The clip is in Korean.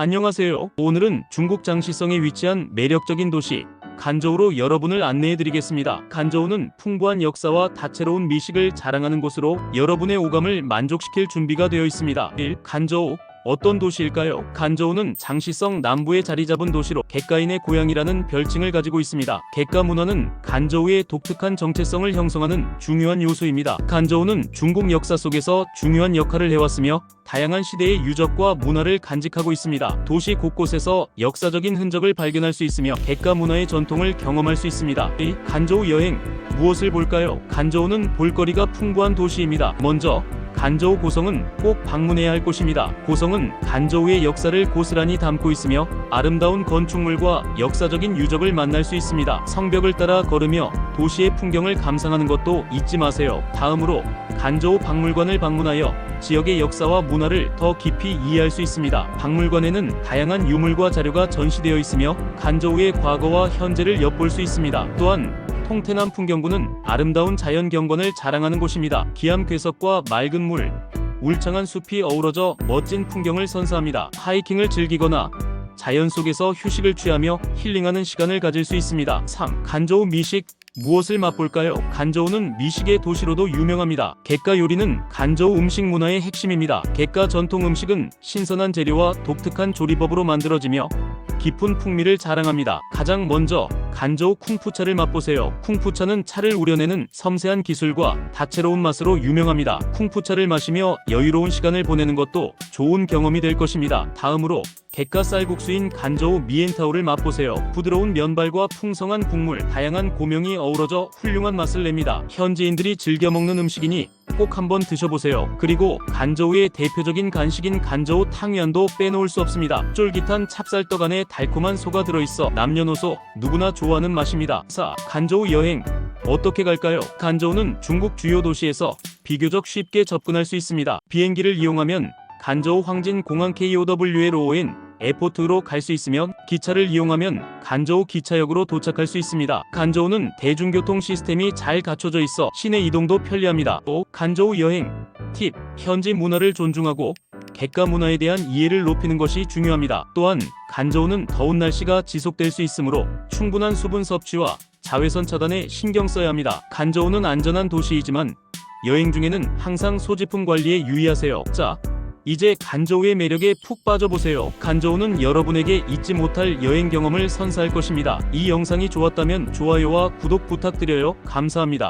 안녕하세요. 오늘은 중국 장시성에 위치한 매력적인 도시 간저우로 여러분을 안내해 드리겠습니다. 간저우는 풍부한 역사와 다채로운 미식을 자랑하는 곳으로 여러분의 오감을 만족시킬 준비가 되어 있습니다. 1. 간저우 어떤 도시일까요? 간저우는 장시성 남부에 자리 잡은 도시로 객가인의 고향이라는 별칭을 가지고 있습니다. 객가 문화는 간저우의 독특한 정체성을 형성하는 중요한 요소입니다. 간저우는 중국 역사 속에서 중요한 역할을 해왔으며 다양한 시대의 유적과 문화를 간직하고 있습니다. 도시 곳곳에서 역사적인 흔적을 발견할 수 있으며 객가 문화의 전통을 경험할 수 있습니다. 이 간저우 여행 무엇을 볼까요? 간저우는 볼거리가 풍부한 도시입니다. 먼저 간저우 고성은 꼭 방문해야 할 곳입니다. 고성은 간저우의 역사를 고스란히 담고 있으며 아름다운 건축물과 역사적인 유적을 만날 수 있습니다. 성벽을 따라 걸으며 도시의 풍경을 감상하는 것도 잊지 마세요. 다음으로 간저우 박물관을 방문하여 지역의 역사와 문화를 더 깊이 이해할 수 있습니다. 박물관에는 다양한 유물과 자료가 전시되어 있으며 간저우의 과거와 현재를 엿볼 수 있습니다. 또한 통태남 풍경구는 아름다운 자연 경관을 자랑하는 곳입니다. 기암 괴석과 맑은 물, 울창한 숲이 어우러져 멋진 풍경을 선사합니다. 하이킹을 즐기거나 자연 속에서 휴식을 취하며 힐링하는 시간을 가질 수 있습니다. 3. 간저우 미식 무엇을 맛볼까요? 간저우는 미식의 도시로도 유명합니다. 객가 요리는 간저우 음식 문화의 핵심입니다. 객가 전통 음식은 신선한 재료와 독특한 조리법으로 만들어지며 깊은 풍미를 자랑합니다. 가장 먼저 간저우 쿵푸차를 맛보세요. 쿵푸차는 차를 우려내는 섬세한 기술과 다채로운 맛으로 유명합니다. 쿵푸차를 마시며 여유로운 시간을 보내는 것도 좋은 경험이 될 것입니다. 다음으로 객가 쌀국수인 간저우 미엔타오를 맛보세요. 부드러운 면발과 풍성한 국물, 다양한 고명이 어우러져 훌륭한 맛을 냅니다. 현지인들이 즐겨 먹는 음식이니 꼭 한번 드셔보세요. 그리고 간저우의 대표적인 간식인 간저우 탕면도 빼놓을 수 없습니다. 쫄깃한 찹쌀떡 안에 달콤한 소가 들어있어 남녀노소 누구나 좋아 하는 맛입니다. 4. 간저우 여행 어떻게 갈까요? 간저우는 중국 주요 도시에서 비교적 쉽게 접근할 수 있습니다. 비행기를 이용하면 간저우 황진 공항 KOW로 오인 에포트로 갈 수 있으며 기차를 이용하면 간저우 기차역으로 도착할 수 있습니다. 간저우는 대중교통 시스템이 잘 갖춰져 있어 시내 이동도 편리합니다. 또 간저우 여행 팁 현지 문화를 존중하고 객가 문화에 대한 이해를 높이는 것이 중요합니다. 또한 간저우는 더운 날씨가 지속될 수 있으므로 충분한 수분 섭취와 자외선 차단에 신경 써야 합니다. 간저우는 안전한 도시이지만 여행 중에는 항상 소지품 관리에 유의하세요. 자, 이제 간저우의 매력에 푹 빠져보세요. 간저우는 여러분에게 잊지 못할 여행 경험을 선사할 것입니다. 이 영상이 좋았다면 좋아요와 구독 부탁드려요. 감사합니다.